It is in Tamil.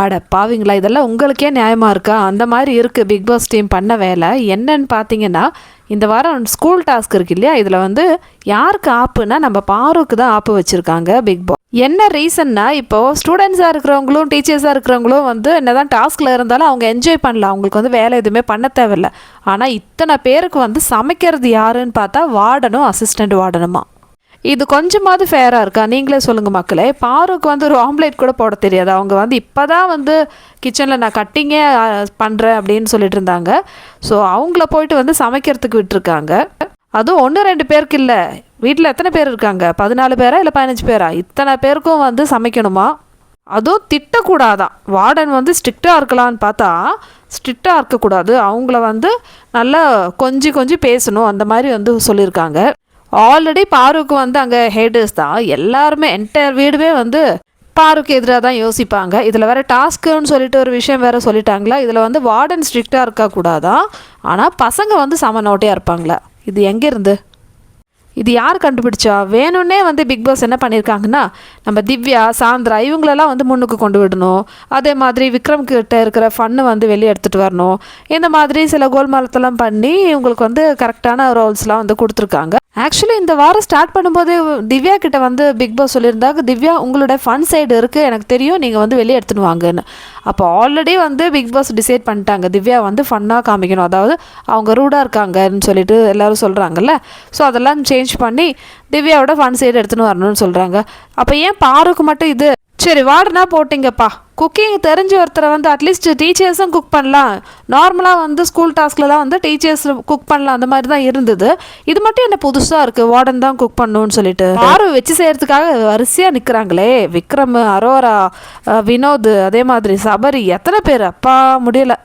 ஆட பாவிங்களா இதெல்லாம் உங்களுக்கே நியாயமாக இருக்கா? அந்த மாதிரி இருக்குது பிக் பாஸ் டீம் பண்ண வேலை. என்னன்னு பார்த்தீங்கன்னா இந்த வாரம் ஸ்கூல் டாஸ்க் இருக்கு இல்லையா? இதில் வந்து யாருக்கு ஆப்புனா நம்ம பாருக்கு தான் ஆப்பு வச்சுருக்காங்க பிக் பாஸ் என்ன ரீசன்னா இப்போது ஸ்டூடெண்ட்ஸாக இருக்கிறவங்களும் டீச்சர்ஸாக இருக்கிறவங்களும் வந்து என்னதான் டாஸ்கில் இருந்தாலும் அவங்க என்ஜாய் பண்ணலாம். அவங்களுக்கு வந்து வேலை எதுவுமே பண்ண தேவையில்ல. ஆனால் இத்தனை பேருக்கு வந்து சமைக்கிறது யாருன்னு பார்த்தா வார்டனும் அசிஸ்டண்ட் வார்டனுமா? இது கொஞ்சமாவது ஃபேராக இருக்கா? நீங்களே சொல்லுங்கள் மக்களே. பாருக்கு வந்து ஒரு ஆம்லேட் கூட போட தெரியாது. அவங்க வந்து இப்போ தான் வந்து கிச்சனில் நான் கட்டிங்கே பண்ணுறேன் அப்படின்னு சொல்லிட்டு இருந்தாங்க. ஸோ அவங்கள போயிட்டு வந்து சமைக்கிறதுக்கு விட்டுருக்காங்க. அதுவும் ஒன்று ரெண்டு பேருக்கு இல்லை. வீட்டில் எத்தனை பேர் இருக்காங்க? பதினாலு பேரா இல்லை பதினஞ்சு பேரா? இத்தனை பேருக்கும் வந்து சமைக்கணுமா? அதுவும் திட்டக்கூடாதான் வார்டன் வந்து ஸ்ட்ரிக்டாக இருக்கலான்னு பார்த்தா ஸ்ட்ரிக்டாக இருக்கக்கூடாது. அவங்கள வந்து நல்லா கொஞ்சி கொஞ்சி பேசணும். அந்த மாதிரி வந்து சொல்லியிருக்காங்க. ஆல்ரெடி பாருக்கு வந்து அங்கே ஹெடர்ஸ் தான். எல்லாருமே என்டையர் வீடுமே வந்து பாருக்கு எதிராக தான் யோசிப்பாங்க. இதில் வேறு டாஸ்க்குன்னு சொல்லிட்டு ஒரு விஷயம் வேறு சொல்லிட்டாங்களா? இதில் வந்து வார்டன் ஸ்ட்ரிக்டாக இருக்கக்கூடாதான் ஆனால் பசங்க வந்து சம நோட்டையாக இருப்பாங்களா? இது எங்கேருந்து இது யார் கண்டுபிடிச்சா? வேணும்னே வந்து பிக் பாஸ் என்ன பண்ணியிருக்காங்கன்னா நம்ம திவ்யா சாந்திரா இவங்களெல்லாம் வந்து முன்னுக்கு கொண்டு விடணும். அதே மாதிரி விக்ரம் கிட்ட இருக்கிற ஃபன்னு வந்து வெளியே எடுத்துகிட்டு வரணும். இந்த மாதிரி சில கோல்மாலத்தெல்லாம் பண்ணி இவங்களுக்கு வந்து கரெக்டான ரோல்ஸ்லாம் வந்து கொடுத்துருக்காங்க. ஆக்சுவலி இந்த வாரம் ஸ்டார்ட் பண்ணும்போது திவ்யா கிட்ட வந்து பிக் பாஸ் சொல்லியிருந்தாங்க திவ்யா உங்களோட ஃபன் சைடு இருக்குது எனக்கு தெரியும் நீங்கள் வந்து வெளியே எடுத்துன்னு வாங்கன்னு. அப்போ ஆல்ரெடி வந்து பிக் பாஸ் டிசைட் பண்ணிட்டாங்க. திவ்யா வந்து ஃபன்னாக காமிக்கணும். அதாவது அவங்க ரூடாக இருக்காங்கன்னு சொல்லிட்டு எல்லாரும் சொல்கிறாங்கல்ல ஸோ அதெல்லாம் சேஞ்ச் பண்ணி திவ்யாவோட ஃபன் சைடு எடுத்துன்னு வரணும்னு சொல்கிறாங்க அப்போ ஏன் பாருக்கு மட்டும் இது சரி வார்டனா போட்டிங்கப்பா. குக்கிங் தெரிஞ்ச ஒருத்தரை வந்து அட்லீஸ்ட் டீச்சர்ஸும் குக் பண்ணலாம். நார்மலாக வந்து ஸ்கூல் டாஸ்க்லலாம் வந்து டீச்சர்ஸ் குக் பண்ணலாம். அந்த மாதிரி தான் இருந்தது. இது மட்டும் என்ன புதுசாக இருக்குது வார்டன் தான் குக் பண்ணணும்னு சொல்லிட்டு. ஆர்வம் வச்சு செய்கிறதுக்காக வரிசையாக நிற்கிறாங்களே விக்ரம் அரோரா வினோத் அதே மாதிரி சபரி எத்தனை பேர்? அப்பா முடியல.